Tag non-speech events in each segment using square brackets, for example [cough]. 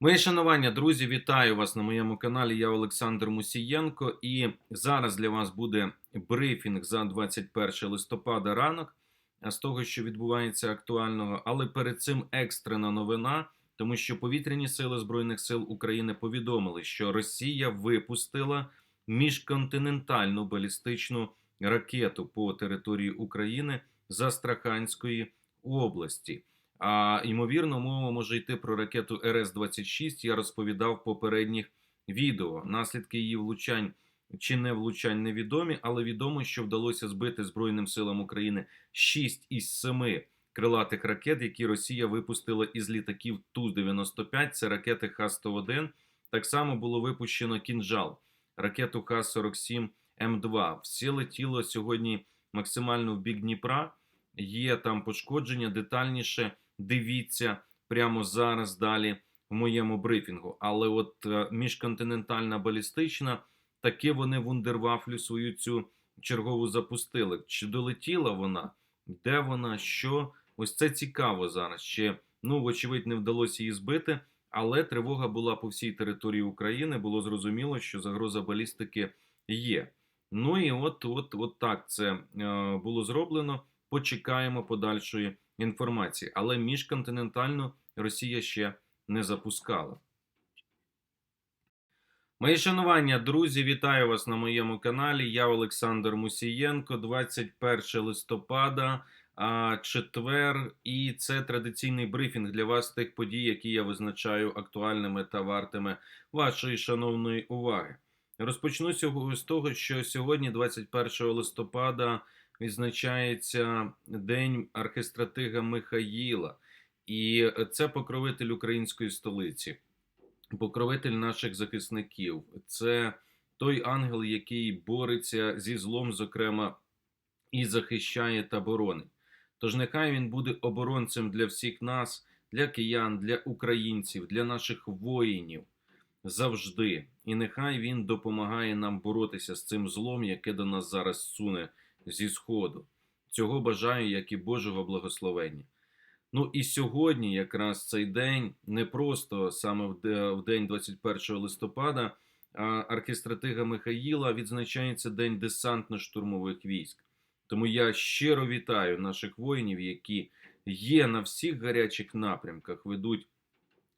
Мої шанування, друзі, вітаю вас на моєму каналі. Я Олександр Мусієнко, і зараз для вас буде брифінг за 21 листопада ранок з того, що відбувається актуального. Але перед цим екстрена новина, тому що повітряні сили Збройних сил України повідомили, що Росія випустила міжконтинентальну балістичну ракету по території України з Астраханської області. А ймовірно, мова може йти про ракету РС-26. Я розповідав в попередніх відео. Наслідки її влучань чи не влучань невідомі, але відомо, що вдалося збити Збройним силам України 6 із 7 крилатих ракет, які Росія випустила із літаків Ту-95. Це ракети Х-101. Так само було випущено кінжал, ракету Х-47 М2. Все летіло сьогодні максимально в бік Дніпра. Є там пошкодження детальніше дивіться прямо зараз далі в моєму брифінгу. Але от е, міжконтинентальна балістична, таки вони вундервафлю свою цю чергову запустили. Чи долетіла вона? Де вона? Що? Ось це цікаво зараз. Ще, ну, вочевидь, не вдалося її збити, але тривога була по всій території України. Було зрозуміло, що загроза балістики є. Ну і от, от, от так це е, було зроблено. Почекаємо подальшої інформації, але міжконтинентальну Росія ще не запускала. Мої шанування, друзі, вітаю вас на моєму каналі. Я Олександр Мусієнко, 21 листопада, четвер, і це традиційний брифінг для вас тих подій, які я визначаю актуальними та вартими вашої шановної уваги. Розпочну з того, що сьогодні, 21 листопада, відзначається День архистратига Михаїла, і це покровитель української столиці, покровитель наших захисників. Це той ангел, який бореться зі злом, зокрема, і захищає та боронить. Тож нехай він буде оборонцем для всіх нас, для киян, для українців, для наших воїнів завжди. І нехай він допомагає нам боротися з цим злом, яке до нас зараз суне зі Сходу. Цього бажаю, як і Божого благословення. Ну і сьогодні, якраз цей день, не просто саме в день 21 листопада, а архістратига Михаїла відзначається День десантно-штурмових військ. Тому я щиро вітаю наших воїнів, які є на всіх гарячих напрямках, ведуть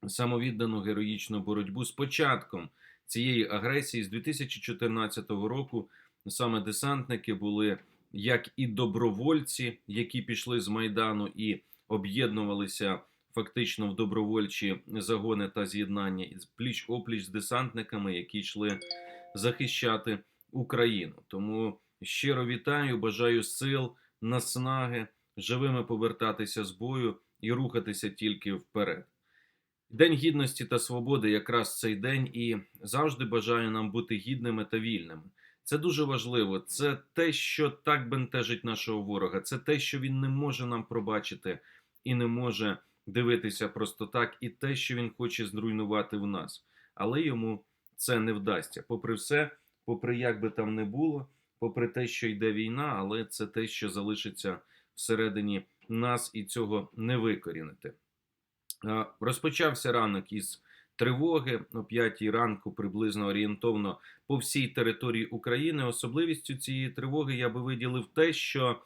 самовіддану героїчну боротьбу з початком цієї агресії з 2014 року. Саме десантники були як і добровольці, які пішли з майдану і об'єднувалися фактично в добровольчі загони та з'єднання пліч опліч з десантниками, які йшли захищати Україну. Тому щиро вітаю, бажаю сил, наснаги, живими повертатися з бою і рухатися тільки вперед. День гідності та свободи якраз цей день, і завжди бажаю нам бути гідними та вільними. Це дуже важливо. Це те, що так бентежить нашого ворога. Це те, що він не може нам пробачити і не може дивитися просто так, і те, що він хоче зруйнувати в нас. Але йому це не вдасться. Попри все, попри як би там не було, попри те, що йде війна, але це те, що залишиться всередині нас, і цього не викорінити. Розпочався ранок із тривоги о 5 ранку, приблизно орієнтовно по всій території України. Особливістю цієї тривоги я би виділив те, що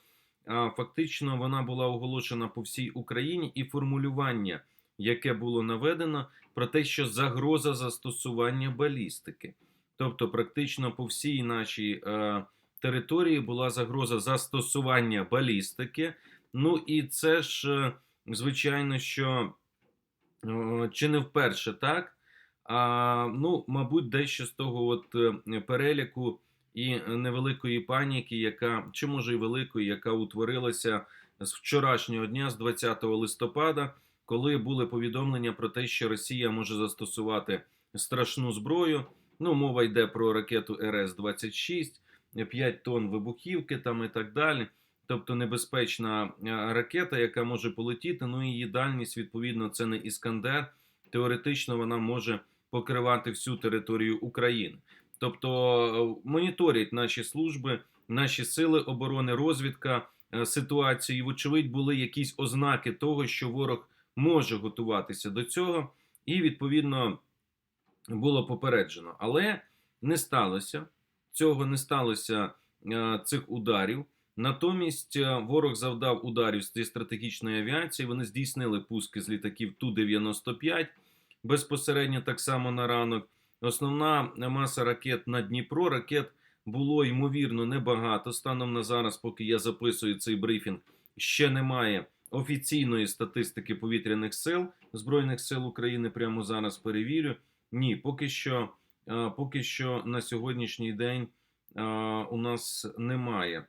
фактично вона була оголошена по всій Україні, і формулювання, яке було наведено, про те, що загроза застосування балістики, тобто, практично по всій нашій е, території була загроза застосування балістики. Ну і це ж, е, звичайно, що чи не вперше так. А, Ну, мабуть, дещо з того от е, переліку і невеликої паніки, яка чи може і великої, яка утворилася з вчорашнього дня, з 20 листопада, коли були повідомлення про те, що Росія може застосувати страшну зброю. Ну, мова йде про ракету РС-26, 5 тонн вибухівки там і так далі тобто небезпечна е, ракета, яка може полетіти. Ну її дальність, відповідно, це не іскандер. Теоретично вона може покривати всю територію України. Тобто е, моніторять наші служби, наші сили оборони, розвідка е, ситуації. Вочевидь, були якісь ознаки того, що ворог може готуватися до цього. і відповідно було попереджено. Але не сталося цього, не сталося цих ударів. Натомість е, ворог завдав ударів з стратегічної авіації. Вони здійснили пуски з літаків Ту-95 безпосередньо так само на ранок. Основна маса ракет на Дніпро. Ракет було ймовірно небагато. Станом на зараз, поки я записую цей брифінг, ще немає офіційної статистики повітряних сил Збройних сил України. Прямо зараз перевірю. Ні, поки що, е, поки що на сьогоднішній день е, у нас немає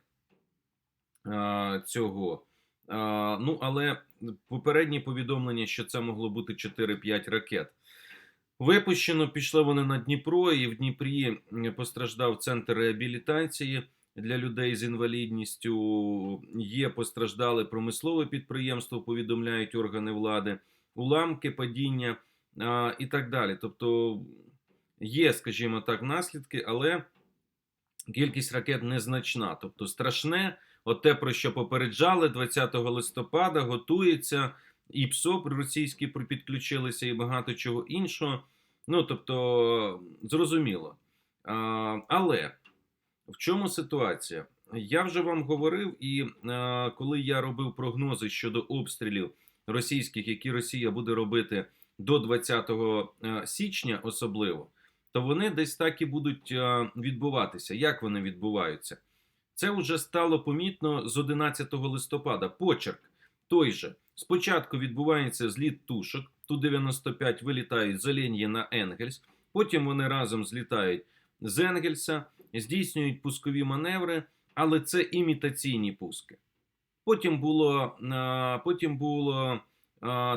цього. Ну, але попередні повідомлення, що це могло бути 4-5 ракет. Випущено, пішли вони на Дніпро, і в Дніпрі постраждав центр реабілітації для людей з інвалідністю. Є постраждали промислове підприємство, повідомляють органи влади, уламки, падіння а, і так далі. Тобто є, скажімо так, наслідки, але кількість ракет незначна. Тобто страшне, от те, про що попереджали 20 листопада, готується. І ПСО російські підключилися, і багато чого іншого. Ну, тобто, зрозуміло. А, але в чому ситуація? Я вже вам говорив, і а, коли я робив прогнози щодо обстрілів російських, які Росія буде робити до 20 е, січня, особливо, то вони десь так і будуть е, відбуватися. Як вони відбуваються? Це вже стало помітно з 11 листопада. Почерк той же. Спочатку відбувається зліт тушок, Ту-95 вилітають з Оленьє на Енгельс, потім вони разом злітають з Енгельса, здійснюють пускові маневри, але це імітаційні пуски. Потім було, потім було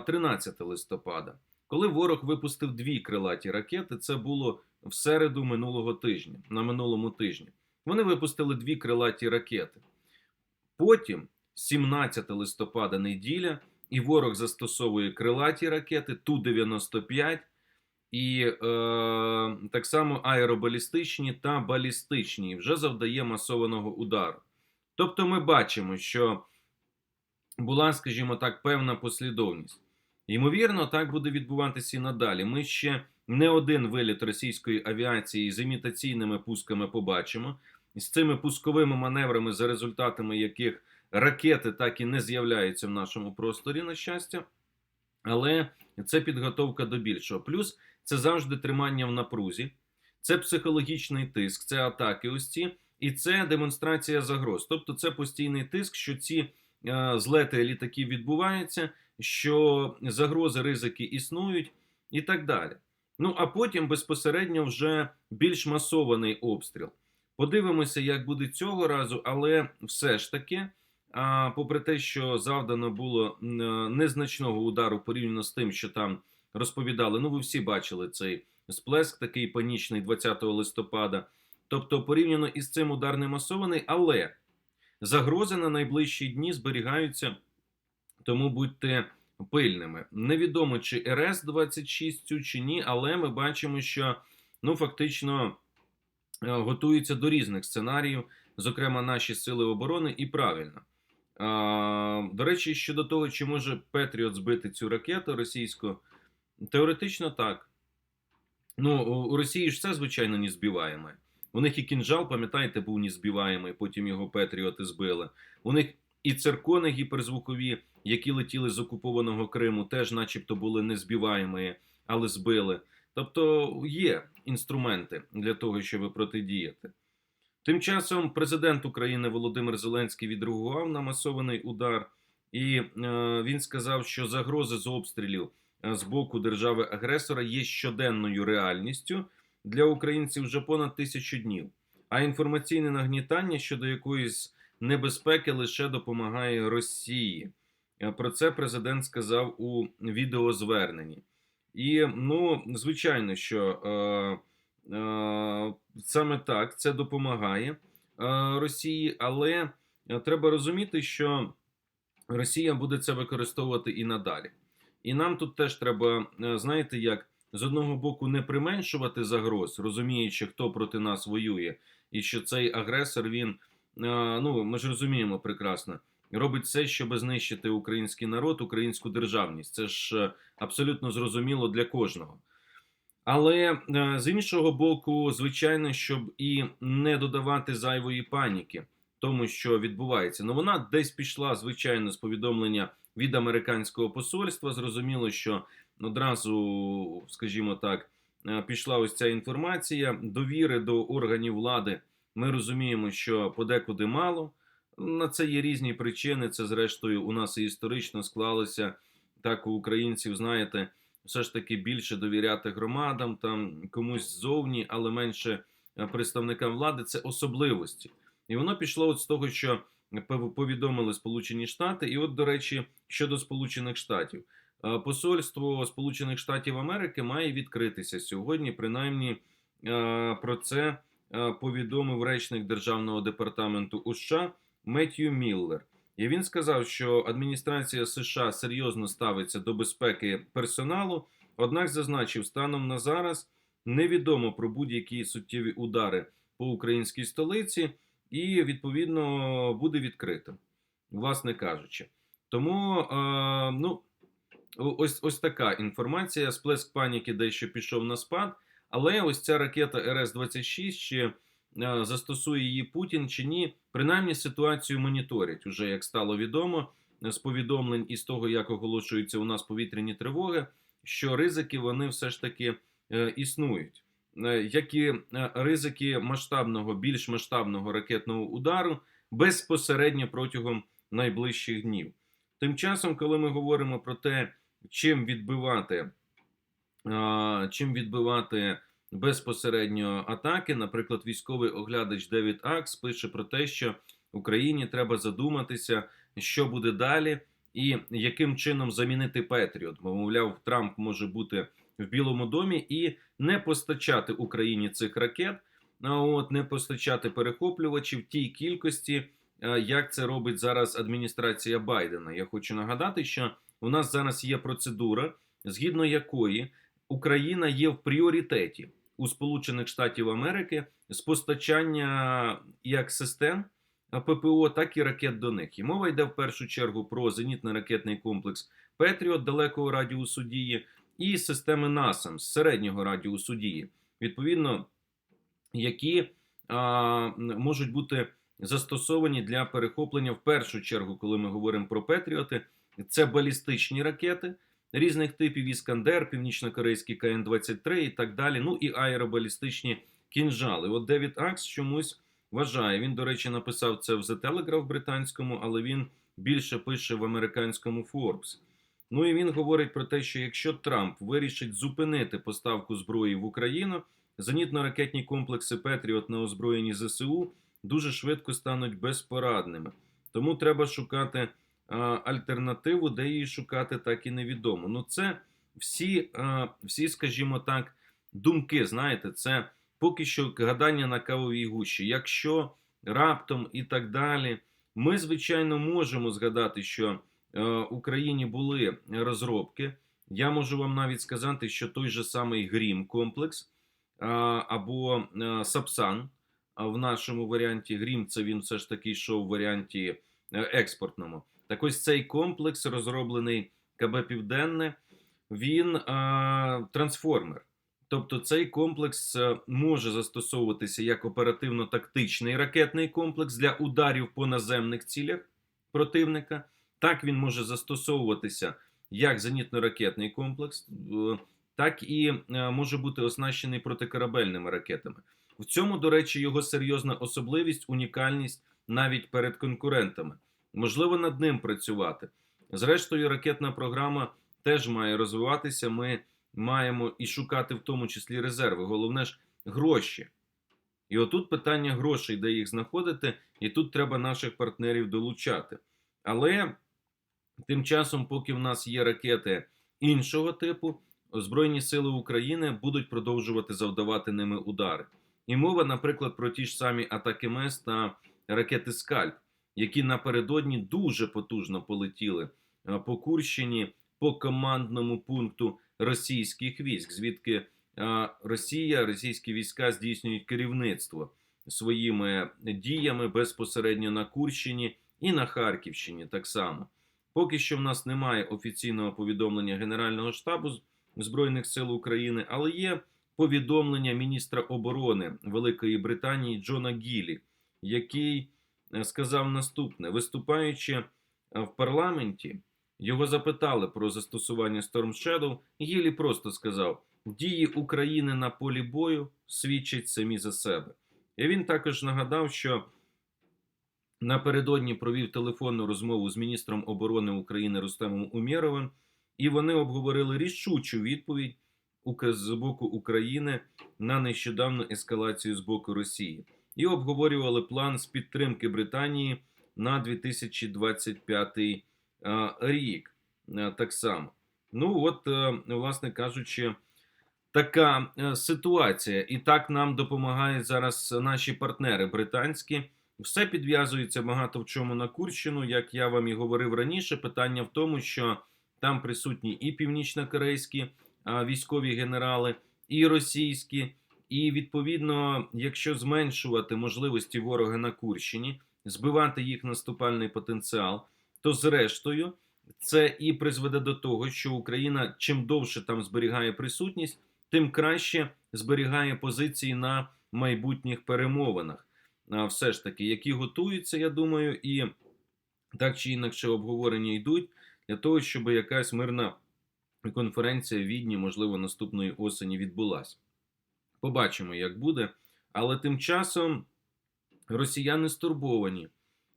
13 листопада, коли ворог випустив дві крилаті ракети. Це було в середу минулого тижня, на минулому тижні. Вони випустили дві крилаті ракети. Потім, 17 листопада, неділя, і ворог застосовує крилаті ракети Ту-95 і е, так само аеробалістичні та балістичні, і вже завдає масованого удару. Тобто ми бачимо, що була, скажімо так, певна послідовність. Ймовірно, так буде відбуватися і надалі. Ми ще не один виліт російської авіації з імітаційними пусками побачимо, з цими пусковими маневрами, за результатами яких ракети так і не з'являються в нашому просторі, на щастя. Але це підготовка до більшого. Плюс це завжди тримання в напрузі, це психологічний тиск, це атаки ось ці, і це демонстрація загроз. Тобто, це постійний тиск, що ці е, злети літаків відбуваються, що загрози, ризики існують, і так далі. Ну а потім безпосередньо вже більш масований обстріл. Подивимося, як буде цього разу, але все ж таки. Попри те, що завдано було е, незначного удару порівняно з тим, що там розповідали, ну ви всі бачили цей сплеск, такий панічний 20 листопада. Тобто, порівняно із цим удар не масований, але загрози на найближчі дні зберігаються, тому будьте пильними. Невідомо чи РС-26 цю чи ні, але ми бачимо, що ну фактично готуються до різних сценаріїв, зокрема наші сили оборони, і правильно. А, До речі, щодо того, чи може Петріот збити цю ракету російську, теоретично так. Ну, у Росії ж все, звичайно, не збиваєме. У них і кінжал, пам'ятаєте, був не збиваємий, потім його Петріоти збили. У них і циркони гіперзвукові, які летіли з окупованого Криму, теж, начебто, були незбиваємі, але збили. Тобто є інструменти для того, щоб протидіяти. Тим часом президент України Володимир Зеленський відреагував на масований удар, і е, він сказав, що загрози з обстрілів е, з боку держави-агресора є щоденною реальністю для українців вже понад тисячу днів. А інформаційне нагнітання щодо якоїсь небезпеки лише допомагає Росії. Е, Про це президент сказав у відеозверненні. І ну, звичайно, що. Е, Е, Саме так це допомагає е, Росії, але е, треба розуміти, що Росія буде це використовувати і надалі. І нам тут теж треба, е, знаєте, як з одного боку не применшувати загроз, розуміючи, хто проти нас воює, і що цей агресор він, е, ну ми ж розуміємо прекрасно, робить все, щоб знищити український народ, українську державність. Це ж е, абсолютно зрозуміло для кожного. Але е, з іншого боку, звичайно, щоб і не додавати зайвої паніки тому, що відбувається. Ну вона десь пішла, звичайно, з повідомлення від американського посольства. Зрозуміло, що одразу, скажімо так, е, пішла ось ця інформація. Довіри до органів влади. Ми розуміємо, що подекуди мало. На це є різні причини. Це, зрештою, у нас і історично склалося так у українців, знаєте, все ж таки більше довіряти громадам, там комусь ззовні, але менше е, представникам влади. Це особливості. І воно пішло от з того, що повідомили Сполучені Штати. І, от, до речі, щодо Сполучених Штатів, Е, посольство Сполучених Штатів Америки має відкритися сьогодні. Принаймні е, про це повідомив речник Державного департаменту США Меттью Міллер. І він сказав, що адміністрація США серйозно ставиться до безпеки персоналу, однак зазначив, станом на зараз невідомо про будь-які суттєві удари по українській столиці, і відповідно буде відкритим, власне кажучи. Тому е, ну ось ось така інформація. Сплеск паніки дещо пішов на спад. Але ось ця ракета РС-26, чи е, застосує її Путін чи ні, принаймні ситуацію моніторять уже, як стало відомо з повідомлень і з того, як оголошуються у нас повітряні тривоги, що ризики вони все ж таки е, існують. Е, як і е, ризики масштабного, більш масштабного ракетного удару безпосередньо протягом найближчих днів. Тим часом, коли ми говоримо про те, чим відбивати, чим відбивати безпосередньо атаки, наприклад, військовий оглядач Девід Акс пише про те, що Україні треба задуматися, що буде далі, і яким чином замінити Петріот. Мовляв, Трамп може бути в Білому домі і не постачати Україні цих ракет, а от не постачати перехоплювачів тій кількості, як це робить зараз адміністрація Байдена. Я хочу нагадати, що у нас зараз є процедура, згідно якої Україна є в пріоритеті у Сполучених Штатів Америки з постачання як систем ППО, так і ракет до них. І мова йде в першу чергу про зенітно-ракетний комплекс Петріот далекого радіусу дії і системи НАСАМ з середнього радіусу дії, відповідно, які а, можуть бути застосовані для перехоплення в першу чергу, коли ми говоримо про Петріоти. Це балістичні ракети різних типів Іскандер, північно-корейський КН-23 і так далі. Ну і аеробалістичні кінжали. От Девід Акс чомусь вважає. Він, до речі, написав це в The Telegraph британському, але він більше пише в американському Forbes. Ну і він говорить про те, що якщо Трамп вирішить зупинити поставку зброї в Україну, зенітно-ракетні комплекси Петріот на озброєнні ЗСУ дуже швидко стануть безпорадними. Тому треба шукати альтернативу, де її шукати, так і невідомо. Ну, це всі, всі, скажімо так, думки. Знаєте, це поки що гадання на кавовій гущі. Якщо раптом і так далі, ми, звичайно, можемо згадати, що в Україні були розробки. Я можу вам навіть сказати, що той же самий Грім комплекс або Сапсан. в нашому варіанті Грім, це він все ж таки йшов в варіанті е, експортному. Так ось цей комплекс, розроблений КБ Південне, він а, трансформер. Тобто цей комплекс е, може застосовуватися як оперативно-тактичний ракетний комплекс для ударів по наземних цілях противника. Так він може застосовуватися як зенітно-ракетний комплекс, е, так і е, може бути оснащений протикорабельними ракетами. В цьому, до речі, його серйозна особливість, унікальність навіть перед конкурентами можливо над ним працювати. Зрештою, ракетна програма теж має розвиватися. Ми маємо і шукати в тому числі резерви. Головне ж гроші. І отут питання грошей, де їх знаходити, і тут треба наших партнерів долучати. Але тим часом, поки в нас є ракети іншого типу, Збройні сили України будуть продовжувати завдавати ними удари. І мова, наприклад, про ті ж самі атаки МЕС та ракети Скальп які напередодні дуже потужно полетіли е, по Курщині по командному пункту російських військ, звідки е, Росія, російські війська здійснюють керівництво своїми діями безпосередньо на Курщині і на Харківщині так само. Поки що в нас немає офіційного повідомлення Генерального штабу Збройних сил України, але є повідомлення міністра оборони Великої Британії Джона Гілі, який сказав наступне: виступаючи е, в парламенті, його запитали про застосування Storm Shadow, Гілі просто сказав: дії України на полі бою свідчать самі за себе. І він також нагадав, що напередодні провів телефонну розмову з міністром оборони України Рустемом Умєровим, і вони обговорили рішучу відповідь з боку України на нещодавну ескалацію з боку Росії і обговорювали план з підтримки Британії на 2025 е, рік. Е, Так само. Ну, от, е, власне кажучи, така ситуація. І так нам допомагають зараз наші партнери британські. Все підв'язується багато в чому на Курщину, як я вам і говорив раніше. Питання в тому, що там присутні і північнокорейські військові генерали, і російські. І відповідно, якщо зменшувати можливості ворога на Курщині, збивати їх наступальний потенціал, то зрештою це і призведе до того, що Україна чим довше там зберігає присутність, тим краще зберігає позиції на майбутніх перемовинах. А, все ж таки, які готуються, я думаю, і так чи інакше обговорення йдуть для того, щоб якась мирна конференція в Відні, можливо, наступної осені відбулася. Побачимо, як буде. Але тим часом росіяни стурбовані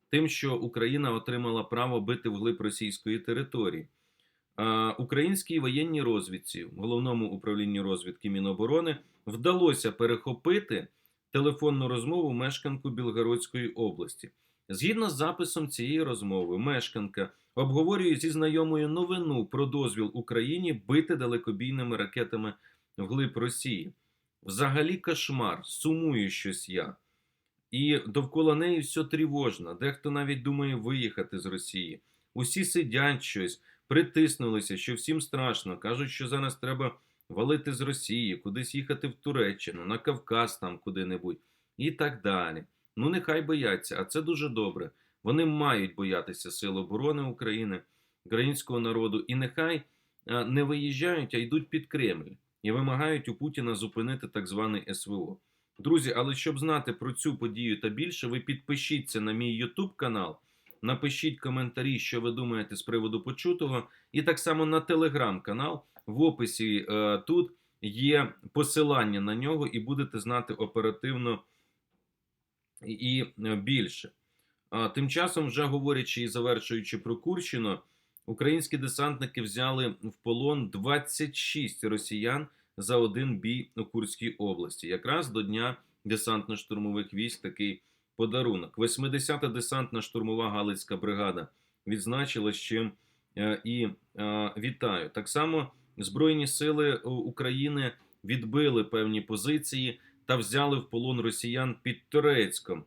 тим, що Україна отримала право бити вглиб російської території. Українській воєнній розвідці, головному управлінні розвідки Міноборони, вдалося перехопити телефонну розмову мешканку Білгородської області. Згідно з записом цієї розмови, мешканка обговорює зі знайомою новину про дозвіл Україні бити далекобійними ракетами вглиб Росії. Взагалі кошмар, сумую щось я. І довкола неї все тривожно. Дехто навіть думає виїхати з Росії. Усі сидять щось, притиснулися, що всім страшно. Кажуть, що зараз треба валити з Росії, кудись їхати в Туреччину, на Кавказ там куди-небудь і так далі. Ну, нехай бояться, а це дуже добре. Вони мають боятися Сил оборони України, українського народу, і нехай не виїжджають, а йдуть під Кремль і вимагають у Путіна зупинити так званий СВО. Друзі, але щоб знати про цю подію та більше, ви підпишіться на мій YouTube канал, напишіть коментарі, що ви думаєте з приводу почутого, і так само на телеграм-канал. В описі е, тут є посилання на нього, і будете знати оперативно і, більше. Тим часом, вже говорячи і завершуючи про Курщину, українські десантники взяли в полон 26 росіян за один бій у Курській області. Якраз до Дня десантно-штурмових військ такий подарунок. 80-та десантна штурмова Галицька бригада відзначила, з чим е, і е, вітаю. Так само Збройні сили е, України відбили певні позиції та взяли в полон росіян під Турецьком.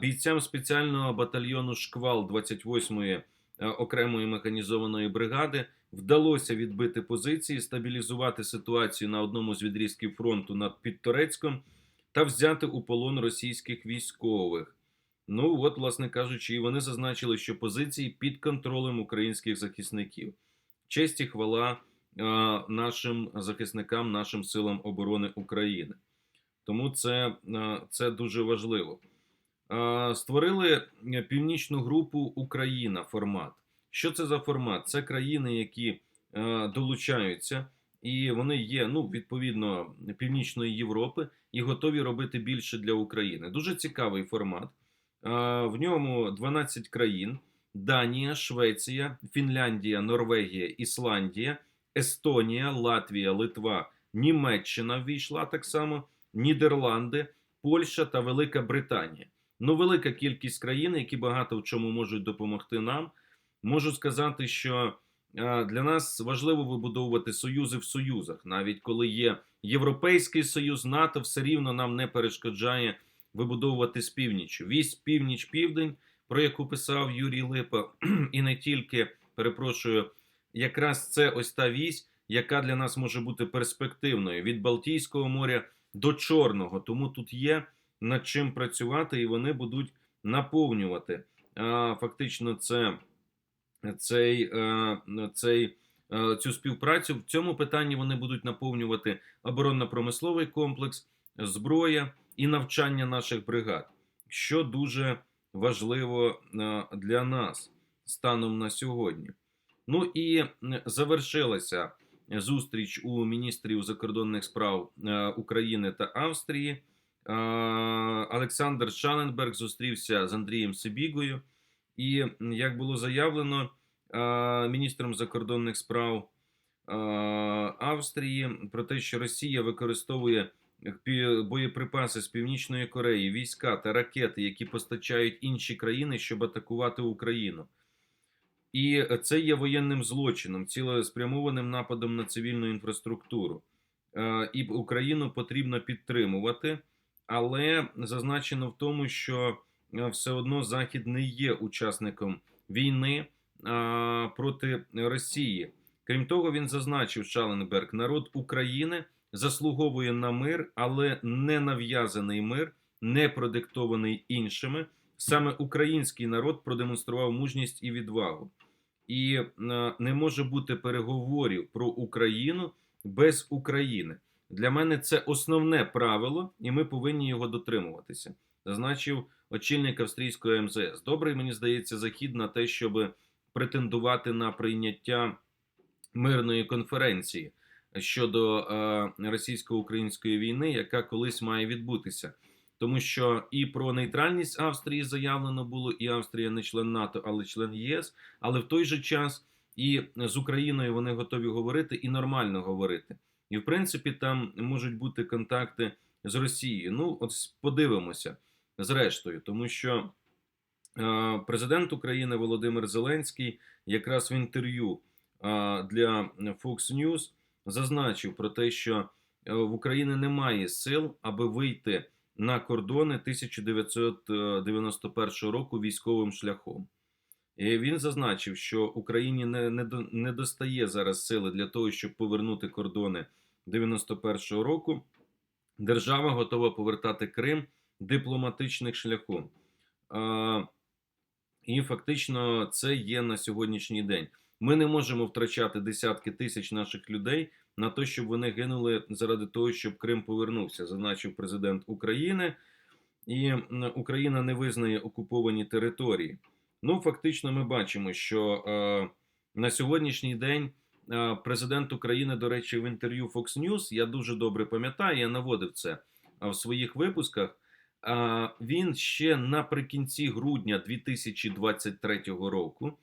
Бійцям спеціального батальйону Шквал 28-ї е, окремої механізованої бригади вдалося відбити позиції, стабілізувати ситуацію на одному з відрізків фронту над Підторецьком та взяти у полон російських військових. Ну от, власне кажучи, і вони зазначили, що позиції під контролем українських захисників. Честь і хвала е, нашим захисникам, нашим силам оборони України. Тому це, е, це дуже важливо. Е, Створили північну групу Україна формат. Що це за формат? Це країни, які е, долучаються, і вони є ну, відповідно Північної Європи і готові робити більше для України. Дуже цікавий формат. Е, в ньому 12 країн: Данія, Швеція, Фінляндія, Норвегія, Ісландія, Естонія, Латвія, Литва, Німеччина ввійшла так само, Нідерланди, Польща та Велика Британія. Ну, велика кількість країн, які багато в чому можуть допомогти нам. Можу сказати, що е, для нас важливо вибудовувати союзи в союзах, навіть коли є Європейський Союз, НАТО все рівно нам не перешкоджає вибудовувати з північю. Вісь північ-південь, про яку писав Юрій Липа, [clears throat] і не тільки перепрошую, якраз це ось та вісь, яка для нас може бути перспективною від Балтійського моря до Чорного. Тому тут є над чим працювати, і вони будуть наповнювати фактично це цей, е, цей, е, цю співпрацю. В цьому питанні вони будуть наповнювати оборонно-промисловий комплекс, зброя і навчання наших бригад, що дуже важливо е, для нас станом на сьогодні. Ну і завершилася зустріч у міністрів закордонних справ України та Австрії. Е, Олександр Шаленберг зустрівся з Андрієм Сибігою. І як було заявлено е, міністром закордонних справ е, Австрії про те, що Росія використовує боєприпаси з Північної Кореї, війська та ракети, які постачають інші країни, щоб атакувати Україну. І це є воєнним злочином, цілеспрямованим нападом на цивільну інфраструктуру. І Україну потрібно підтримувати, але зазначено в тому, що е, все одно Захід не є учасником війни проти Росії. Крім того, він зазначив Шаленберг, народ України заслуговує на мир, але не нав'язаний мир, не продиктований іншими. Саме український народ продемонстрував мужність і відвагу. І е, не може бути переговорів про Україну без України. Для мене це основне правило, і ми повинні його дотримуватися, зазначив очільник австрійської МЗС. Добрий, мені здається, захід на те, щоб претендувати на прийняття мирної конференції щодо е, російсько-української війни, яка колись має відбутися. Тому що і про нейтральність Австрії заявлено було, і Австрія не член НАТО, але член ЄС. Але в той же час і з Україною вони готові говорити і нормально говорити. І в принципі там можуть бути контакти з Росією. Ну, от подивимося зрештою, тому що е, президент України Володимир Зеленський якраз в інтерв'ю е, для Fox News зазначив про те, що е, в Україні немає сил, аби вийти на кордони 1991 року військовим шляхом. І він зазначив, що Україні не, не, не достає зараз сили для того, щоб повернути кордони 91 року. Держава готова повертати Крим дипломатичним шляхом. І фактично це є на сьогоднішній день. Ми не можемо втрачати десятки тисяч наших людей на те, щоб вони гинули заради того, щоб Крим повернувся, зазначив президент України. І Україна не визнає окуповані території. Ну, фактично, ми бачимо, що е, на сьогоднішній день президент України, до речі, в інтерв'ю Fox News, я дуже добре пам'ятаю, я наводив це е, в своїх випусках. А, Він ще наприкінці грудня 2023 року,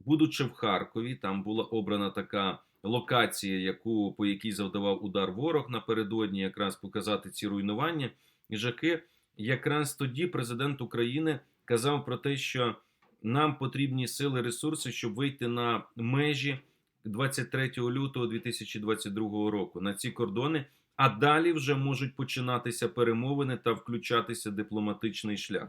будучи в Харкові, там була обрана така локація, яку по якій завдавав удар ворог напередодні, якраз показати ці руйнування і жахи. Якраз тоді президент України казав про те, що нам потрібні сили, ресурси, щоб вийти на межі 23 лютого 2022 року на ці кордони. А далі вже можуть починатися перемовини та включатися дипломатичний шлях.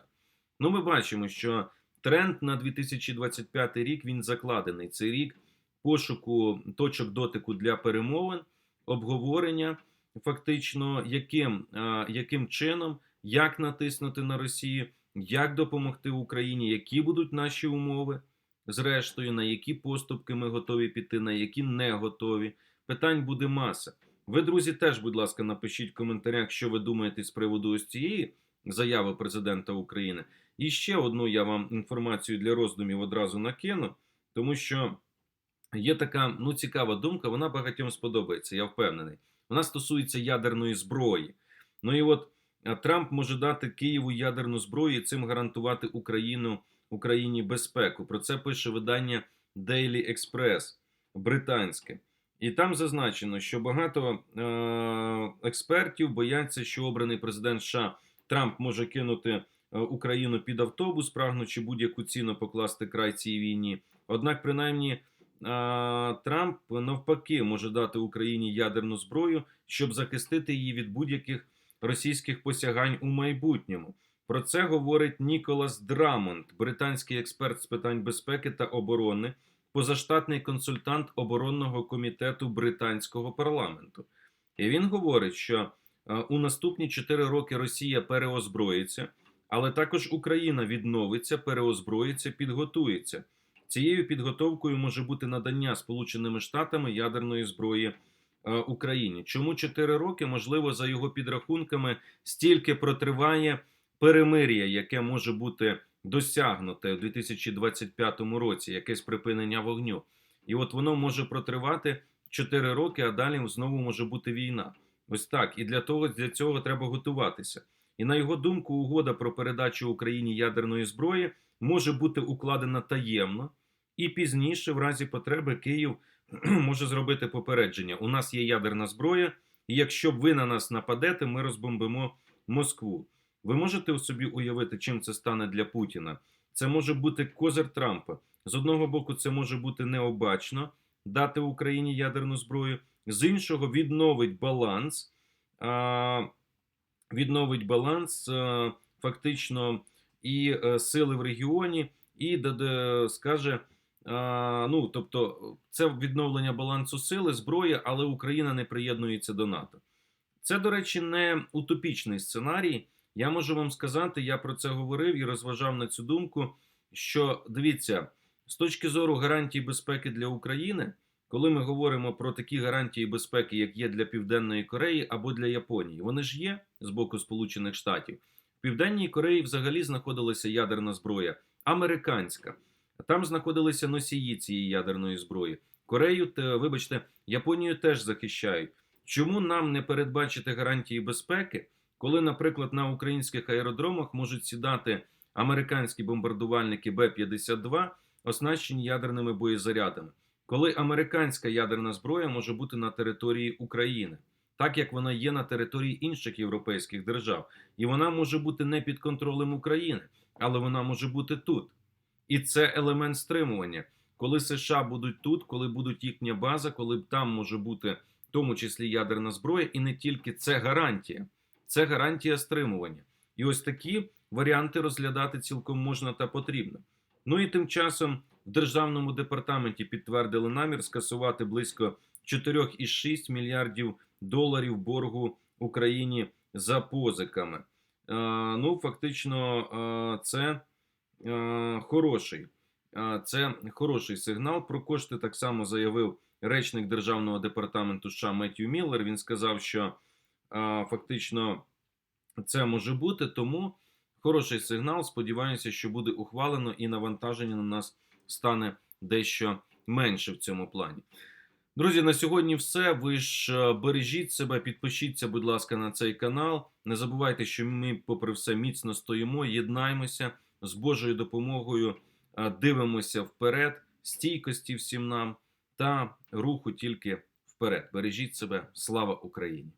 Ну, ми бачимо, що тренд на 2025 рік він закладений. Це рік пошуку точок дотику для перемовин, обговорення, фактично, яким, яким чином, як натиснути на Росію, як допомогти Україні, які будуть наші умови, зрештою, на які поступки ми готові піти, на які не готові. Питань буде маса. Ви, друзі, теж, будь ласка, напишіть в коментарях, що ви думаєте з приводу ось цієї заяви президента України. І ще одну я вам інформацію для роздумів одразу накину, тому що є така ну цікава думка, вона багатьом сподобається, я впевнений. Вона стосується ядерної зброї. Ну і от Трамп може дати Києву ядерну зброю і цим гарантувати Україну Україні безпеку. Про це пише видання Daily Express британське. І там зазначено, що багато е- експертів бояться, що обраний президент США Трамп може кинути е, Україну під автобус, прагнучи будь-яку ціну покласти край цій війні. Однак, принаймні, е- Трамп навпаки може дати Україні ядерну зброю, щоб захистити її від будь-яких російських посягань у майбутньому. Про це говорить Ніколас Драмонд, британський експерт з питань безпеки та оборони, позаштатний консультант оборонного комітету британського парламенту. І він говорить, що е, у наступні 4 роки Росія переозброїться, Але також Україна відновиться, переозброїться, підготується. Цією підготовкою може бути надання Сполученими Штатами ядерної зброї е, Україні. Чому 4 роки? Можливо, за його підрахунками, стільки протриває перемир'я, яке може бути досягнуте у 2025 році, якесь припинення вогню. І от воно може протривати 4 роки, а далі знову може бути війна. Ось так. І для того для цього треба готуватися. І на його думку, угода про передачу Україні ядерної зброї може бути укладена таємно, і пізніше, в разі потреби, Київ [clears throat] може зробити попередження. У нас є ядерна зброя, і якщо ви на нас нападете, ми розбомбимо Москву. Ви можете собі уявити, чим це стане для Путіна? Це може бути козир Трампа. З одного боку, це може бути необачно дати Україні ядерну зброю, з іншого відновить баланс. Відновить баланс фактично і сили в регіоні, і скаже. Ну, тобто, це відновлення балансу сили, зброї, але Україна не приєднується до НАТО. Це, до речі, не утопічний сценарій. Я можу вам сказати, я про це говорив і розважав на цю думку. Що дивіться, з точки зору гарантій безпеки для України, коли ми говоримо про такі гарантії безпеки, як є для Південної Кореї або для Японії, вони ж є з боку Сполучених Штатів. В Південній Кореї взагалі знаходилася ядерна зброя, американська. Там знаходилися носії цієї ядерної зброї. Корею, те, вибачте, Японію теж захищають. Чому нам не передбачити гарантії безпеки, коли, наприклад, на українських аеродромах можуть сідати американські бомбардувальники Б-52, оснащені ядерними боєзарядами, коли американська ядерна зброя може бути на території України, так як вона є на території інших європейських держав, і вона може бути не під контролем України, але вона може бути тут. І це елемент стримування. Коли США будуть тут, коли будуть їхня база, коли там може бути в тому числі ядерна зброя, і не тільки це гарантія, це гарантія стримування. І ось такі варіанти розглядати цілком можна та потрібно. Ну і тим часом в державному департаменті підтвердили намір скасувати близько 4,6 мільярдів доларів боргу Україні за позиками. Ну, фактично, це хороший. Це хороший сигнал. Про кошти так само заявив речник державного департаменту США Меттью Міллер. Він сказав, що фактично це може бути, тому хороший сигнал. Сподіваюся, що буде ухвалено і навантаження на нас стане дещо менше в цьому плані. Друзі, на сьогодні все. Ви ж е, бережіть себе, підпишіться, будь ласка, на цей канал. Не забувайте, що ми, попри все, міцно стоїмо, єднаємося з Божою допомогою, е, дивимося вперед, стійкості всім нам та руху тільки вперед. Бережіть себе, слава Україні!